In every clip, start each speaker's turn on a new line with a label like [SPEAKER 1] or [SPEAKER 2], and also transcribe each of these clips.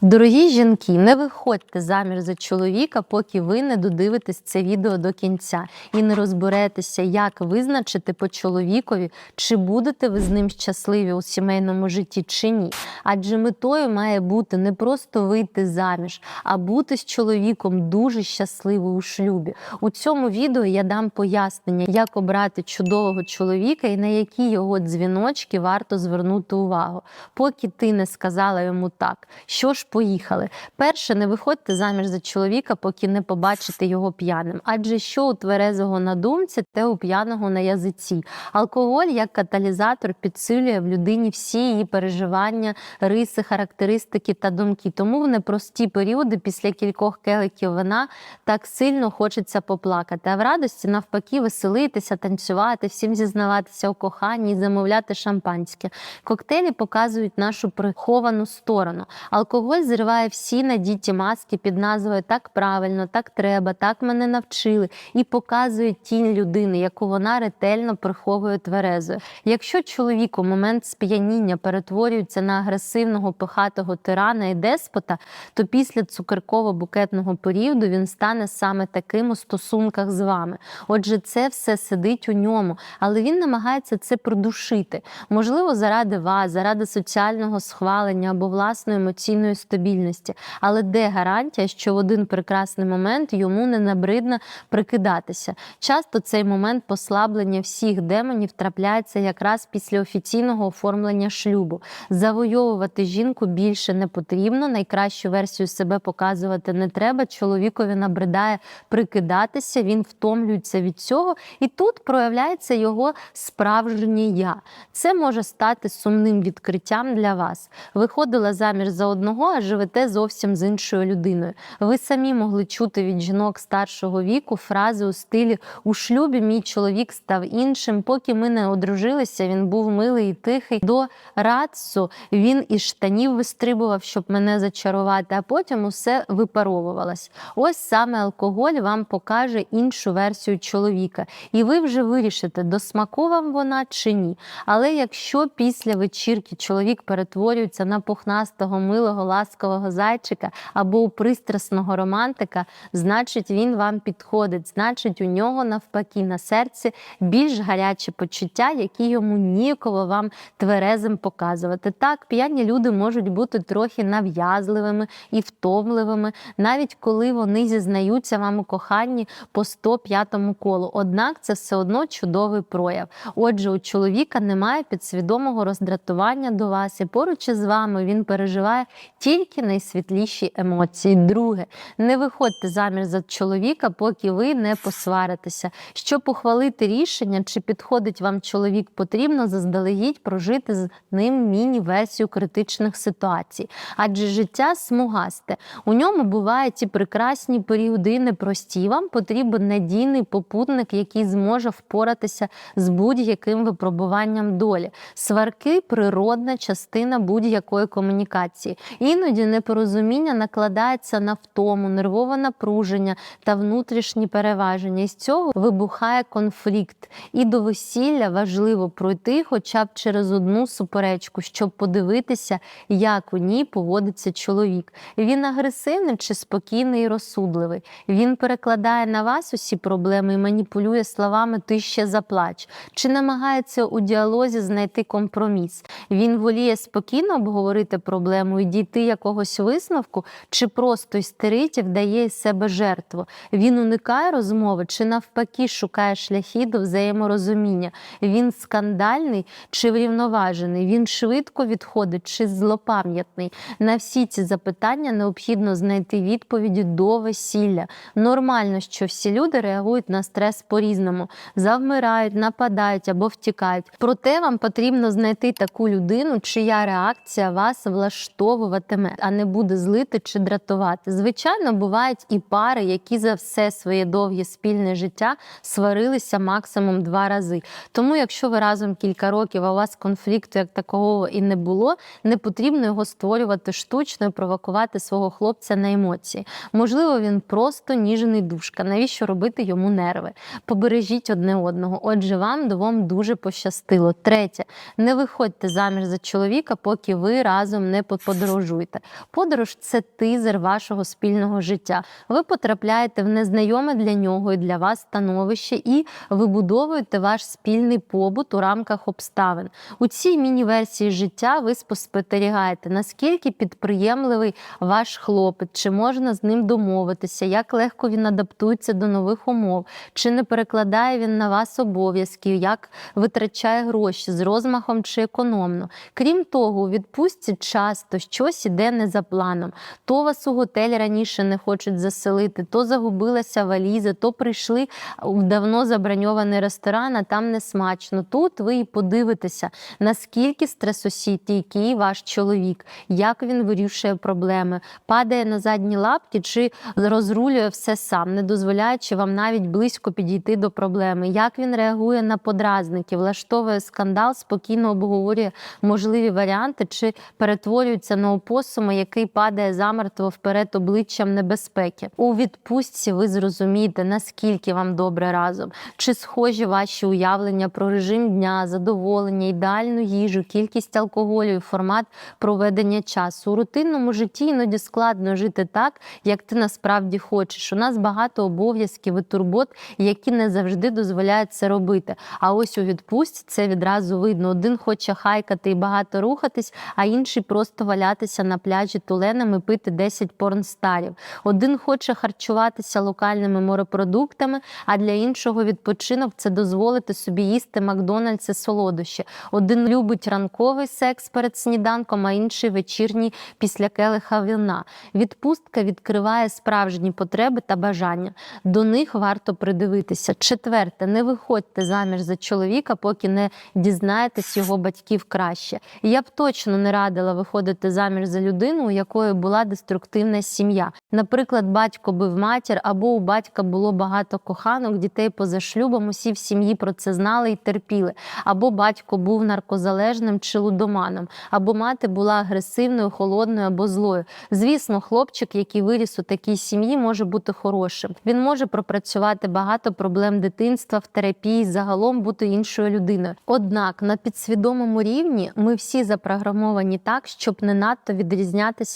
[SPEAKER 1] Дорогі жінки, не виходьте заміж за чоловіка, поки ви не додивитесь це відео до кінця і не розберетеся, як визначити по чоловікові, чи будете ви з ним щасливі у сімейному житті чи ні. Адже метою має бути не просто вийти заміж, а бути з чоловіком дуже щасливою у шлюбі. У цьому відео я дам пояснення, як обрати чудового чоловіка і на які його дзвіночки варто звернути увагу. Поки ти не сказала йому так, що ж поїхали. Перше, не виходьте заміж за чоловіка, поки не побачите його п'яним. Адже що у тверезого на думці, те у п'яного на язиці. Алкоголь як каталізатор підсилює в людині всі її переживання, риси, характеристики та думки. Тому в непрості періоди після кількох келиків вина так сильно хочеться поплакати. А в радості навпаки веселитися, танцювати, всім зізнаватися у коханні замовляти шампанське. Коктейлі показують нашу приховану сторону. Алкоголь зриває всі надіті маски під назвою Так правильно, так треба, так мене навчили, і показує тінь людини, яку вона ретельно приховує тверезою. Якщо чоловік у момент сп'яніння перетворюється на агресивного пихатого тирана і деспота, то після цукерково-букетного періоду він стане саме таким у стосунках з вами. Отже, це все сидить у ньому, але він намагається це придушити. Можливо, заради вас, заради соціального схвалення або власної емоційної стабільності. Але де гарантія, що в один прекрасний момент йому не набридно прикидатися? Часто цей момент послаблення всіх демонів трапляється якраз після офіційного оформлення шлюбу. Завойовувати жінку більше не потрібно. Найкращу версію себе показувати не треба. Чоловікові набридає прикидатися, він втомлюється від цього, і тут проявляється його справжнє я. Це може стати сумним відкриттям для вас. Виходила заміж за одного, живете зовсім з іншою людиною. Ви самі могли чути від жінок старшого віку фрази у стилі у шлюбі мій чоловік став іншим. Поки ми не одружилися, він був милий і тихий. До радцу він із штанів вистрибував, щоб мене зачарувати, а потім усе випаровувалось. Ось саме алкоголь вам покаже іншу версію чоловіка, і ви вже вирішите, до смаку вам вона чи ні. Але якщо після вечірки чоловік перетворюється на пухнастого, милого, ласкового зайчика або у пристрасного романтика, значить він вам підходить, значить, у нього навпаки на серці більш гарячі почуття, які йому ніяково вам тверезим показувати. Так, п'яні люди можуть бути трохи нав'язливими і втомливими, навіть коли вони зізнаються вам у коханні по 105-му колу. Однак це все одно чудовий прояв. Отже, у чоловіка немає підсвідомого роздратування до вас, і поруч із вами він переживає тільки найсвітліші емоції. Друге, не виходьте заміж за чоловіка, поки ви не посваритеся. Щоб ухвалити рішення, чи підходить вам чоловік, потрібно заздалегідь прожити з ним міні-версію критичних ситуацій. Адже життя смугасте. У ньому бувають і прекрасні періоди, непрості. Вам потрібен надійний попутник, який зможе впоратися з будь-яким випробуванням долі. Сварки природна частина будь-якої комунікації. Іноді непорозуміння накладається на втому, нервове напруження та внутрішні переваження. І з цього вибухає конфлікт. І до весілля важливо пройти хоча б через одну суперечку, щоб подивитися, як у ній поводиться чоловік. Він агресивний чи спокійний і розсудливий. Він перекладає на вас усі проблеми і маніпулює словами Ти ще заплач. Чи намагається у діалозі знайти компроміс? Він воліє спокійно обговорити проблему і дійти якогось висновку, чи просто істерить і вдає із себе жертву. Він уникає розмови, чи навпаки шукає шляхи до взаєморозуміння. Він скандальний чи врівноважений. Він швидко відходить чи злопам'ятний. На всі ці запитання необхідно знайти відповіді до весілля. Нормально, що всі люди реагують на стрес по-різному, завмирають, нападають або втікають. Проте вам потрібно знайти таку людину, чия реакція вас влаштовуватиме, а не буде злити чи дратувати. Звичайно, бувають і пари, які за все своє довге спільне життя сварилися максимум два рази. Тому, якщо ви разом кілька років, а у вас конфлікту як такого і не було, не потрібно його створювати штучно і провокувати свого хлопця на емоції. Можливо, він просто ніжний душка. Навіщо робити йому нерви? Побережіть одне одного. Отже, вам двом дуже пощастило. Третє, не виходьте заміж за чоловіка, поки ви разом не подорожуєте. Робити. Подорож це тизер вашого спільного життя. Ви потрапляєте в незнайоме для нього і для вас становище і вибудовуєте ваш спільний побут у рамках обставин. У цій міні-версії життя ви спостерігаєте, наскільки підприємливий ваш хлопець, чи можна з ним домовитися, як легко він адаптується до нових умов, чи не перекладає він на вас обов'язки, як витрачає гроші з розмахом чи економно. Крім того, у відпустці часто щось іде не за планом. То вас у готель раніше не хочуть заселити, то загубилася валіза, то прийшли в давно заброньований ресторан, а там не смачно. Тут ви і подивитеся, наскільки стресостійкий ваш чоловік, як він вирішує проблеми, падає на задні лапки чи розрулює все сам, не дозволяючи вам навіть близько підійти до проблеми, як він реагує на подразники, влаштовує скандал, спокійно обговорює можливі варіанти, чи перетворюється на опосума, який падає замертво вперед обличчям небезпеки. У відпустці ви зрозумієте, наскільки вам добре разом, чи схожі ваші уявлення про режим дня, задоволення, ідеальну їжу, кількість алкоголю і формат проведення часу. У рутинному житті іноді складно жити так, як ти насправді хочеш. У нас багато обов'язків і турбот, які не завжди дозволяють це робити. А ось у відпустці це відразу видно. Один хоче хайкати і багато рухатись, а інший просто валятися на пляжі туленами, пити 10 порнстарів. Один хоче харчуватися локальними морепродуктами, а для іншого відпочинок це дозволити собі їсти Макдональдс і солодощі. Один любить ранковий секс перед сніданком, а інший вечірній після келиха вина. Відпустка відкриває справжні потреби та бажання. До них варто придивитися. Четверте, не виходьте заміж за чоловіка, поки не дізнаєтесь його батьків краще. Я б точно не радила виходити заміж за людину, у якої була деструктивна сім'я. Наприклад, батько бив матір, або у батька було багато коханок, дітей поза шлюбом. Усі в сім'ї про це знали і терпіли. Або батько був наркозалежним чи лудоманом, або мати була агресивною, холодною або злою. Звісно, хлопчик, який виріс у такій сім'ї, може бути хорошим. Він може пропрацювати багато проблем дитинства в терапії, загалом бути іншою людиною. Однак на підсвідомому рівні ми всі запрограмовані так, щоб не надто відрізнятися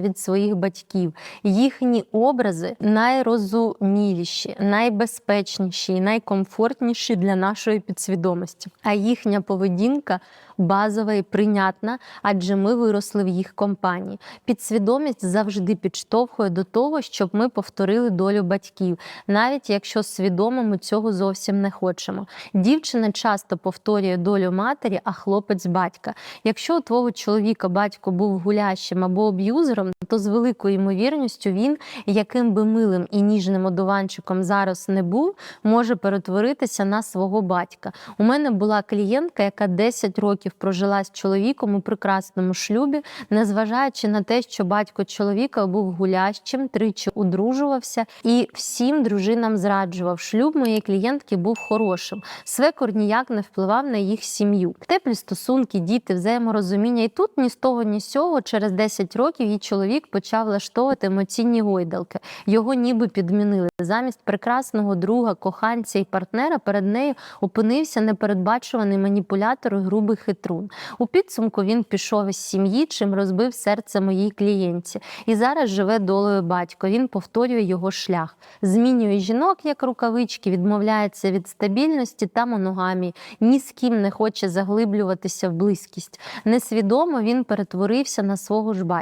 [SPEAKER 1] від своїх батьків. Їхні образи найрозуміліші, найбезпечніші і найкомфортніші для нашої підсвідомості. А їхня поведінка базова і прийнятна, адже ми виросли в їх компанії. Підсвідомість завжди підштовхує до того, щоб ми повторили долю батьків, навіть якщо свідомо ми цього зовсім не хочемо. Дівчина часто повторює долю матері, а хлопець батька. Якщо у твого чоловіка батько був гулящим або аб'юзером, то з великою ймовірністю він, яким би милим і ніжним одуванчиком зараз не був, може перетворитися на свого батька. У мене була клієнтка, яка 10 років прожила з чоловіком у прекрасному шлюбі, незважаючи на те, що батько чоловіка був гулящим, тричі одружувався і всім дружинам зраджував. Шлюб моєї клієнтки був хорошим. Свекор ніяк не впливав на їх сім'ю. Теплі стосунки, діти, взаєморозуміння. І тут ні з того, ні з цього, через 10 років її чоловік почав влаштовувати емоційні гойдалки. Його ніби підмінили. Замість прекрасного друга, коханця і партнера перед нею опинився непередбачуваний маніпулятор і грубий хитрун. У підсумку він пішов із сім'ї, чим розбив серце моїй клієнтці. І зараз живе долею батько. Він повторює його шлях, змінює жінок як рукавички, відмовляється від стабільності та моногамії, ні з ким не хоче заглиблюватися в близькість. Несвідомо він перетворився на свого ж батька.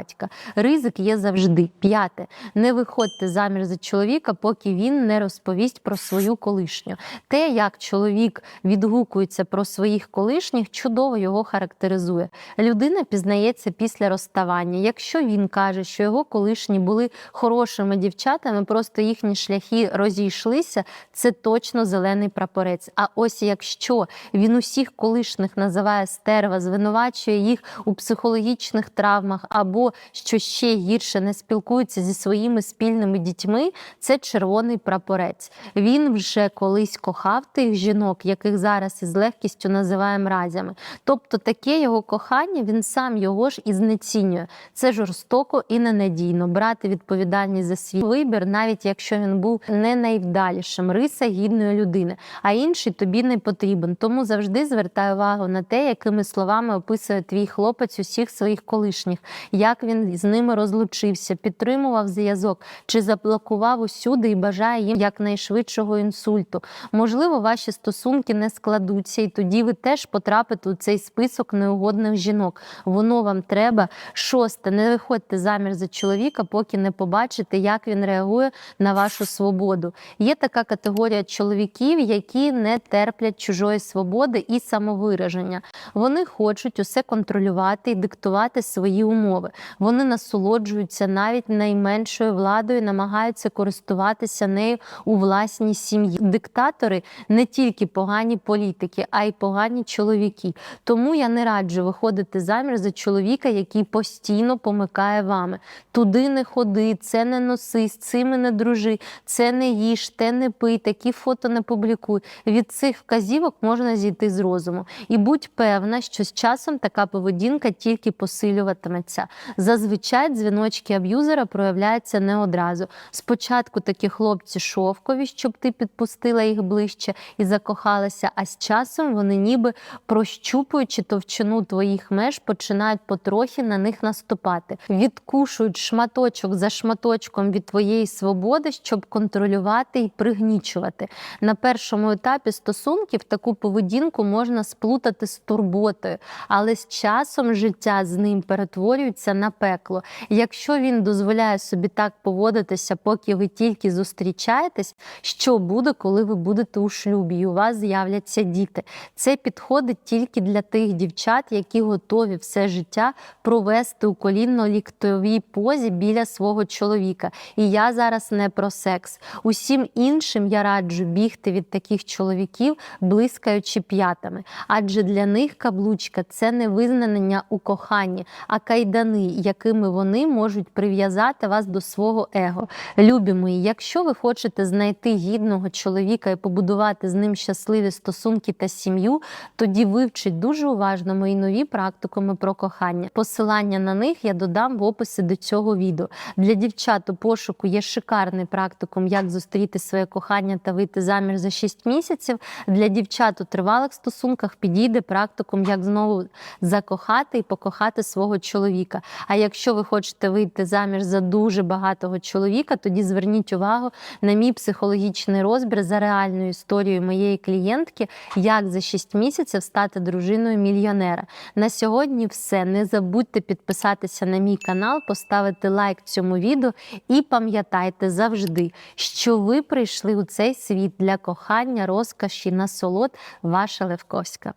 [SPEAKER 1] Ризик є завжди. П'яте. Не виходьте заміж за чоловіка, поки він не розповість про свою колишню. Те, як чоловік відгукується про своїх колишніх, чудово його характеризує. Людина пізнається після розставання. Якщо він каже, що його колишні були хорошими дівчатами, просто їхні шляхи розійшлися, це точно зелений прапорець. А ось якщо він усіх колишніх називає стерва, звинувачує їх у психологічних травмах, або що ще гірше не спілкується зі своїми спільними дітьми, це червоний прапорець. Він вже колись кохав тих жінок, яких зараз із легкістю називає мразями. Тобто таке його кохання він сам його ж і знецінює. Це жорстоко і ненадійно брати відповідальність за свій вибір, навіть якщо він був не найвдалішим, риса гідної людини, а інший тобі не потрібен. Тому завжди звертай увагу на те, якими словами описує твій хлопець усіх своїх колишніх, як як він з ними розлучився, підтримував зв'язок чи заблокував усюди і бажає їм якнайшвидшого інсульту. Можливо, ваші стосунки не складуться, і тоді ви теж потрапите у цей список неугодних жінок. Воно вам треба. Шосте, не виходьте замір за чоловіка, поки не побачите, як він реагує на вашу свободу. Є така категорія чоловіків, які не терплять чужої свободи і самовираження. Вони хочуть усе контролювати і диктувати свої умови. Вони насолоджуються навіть найменшою владою, намагаються користуватися нею у власній сім'ї. Диктатори не тільки погані політики, а й погані чоловіки. Тому я не раджу виходити заміж за чоловіка, який постійно помикає вами. Туди не ходи, це не носи, з цими не дружи, це не їж, те не пий, такі фото не публікуй. Від цих вказівок можна зійти з розуму. І будь певна, що з часом така поведінка тільки посилюватиметься. Зазвичай дзвіночки аб'юзера проявляються не одразу. Спочатку такі хлопці шовкові, щоб ти підпустила їх ближче і закохалася, а з часом вони ніби прощупуючи товщину твоїх меж, починають потрохи на них наступати, відкушують шматочок за шматочком від твоєї свободи, щоб контролювати і пригнічувати. На першому етапі стосунків таку поведінку можна сплутати з турботою, але з часом життя з ним перетворюється на пекло. Якщо він дозволяє собі так поводитися, поки ви тільки зустрічаєтесь, що буде, коли ви будете у шлюбі, і у вас з'являться діти? Це підходить тільки для тих дівчат, які готові все життя провести у колінно-ліктовій позі біля свого чоловіка. І я зараз не про секс. Усім іншим я раджу бігти від таких чоловіків, блискаючи п'ятами. Адже для них каблучка це не визнання у коханні, а кайдани, якими вони можуть прив'язати вас до свого его. Любі мої, якщо ви хочете знайти гідного чоловіка і побудувати з ним щасливі стосунки та сім'ю, тоді вивчіть дуже уважно мої нові практикуми про кохання. Посилання на них я додам в описі до цього відео. Для дівчат у пошуку є шикарний практикум, як зустріти своє кохання та вийти заміж за 6 місяців. Для дівчат у тривалих стосунках підійде практикум, як знову закохати і покохати свого чоловіка. А якщо ви хочете вийти заміж за дуже багатого чоловіка, тоді зверніть увагу на мій психологічний розбір за реальною історією моєї клієнтки, як за 6 місяців стати дружиною мільйонера. На сьогодні все. Не забудьте підписатися на мій канал, поставити лайк цьому відео і пам'ятайте завжди, що ви прийшли у цей світ для кохання, розкоші, насолод. Ваша Левковська.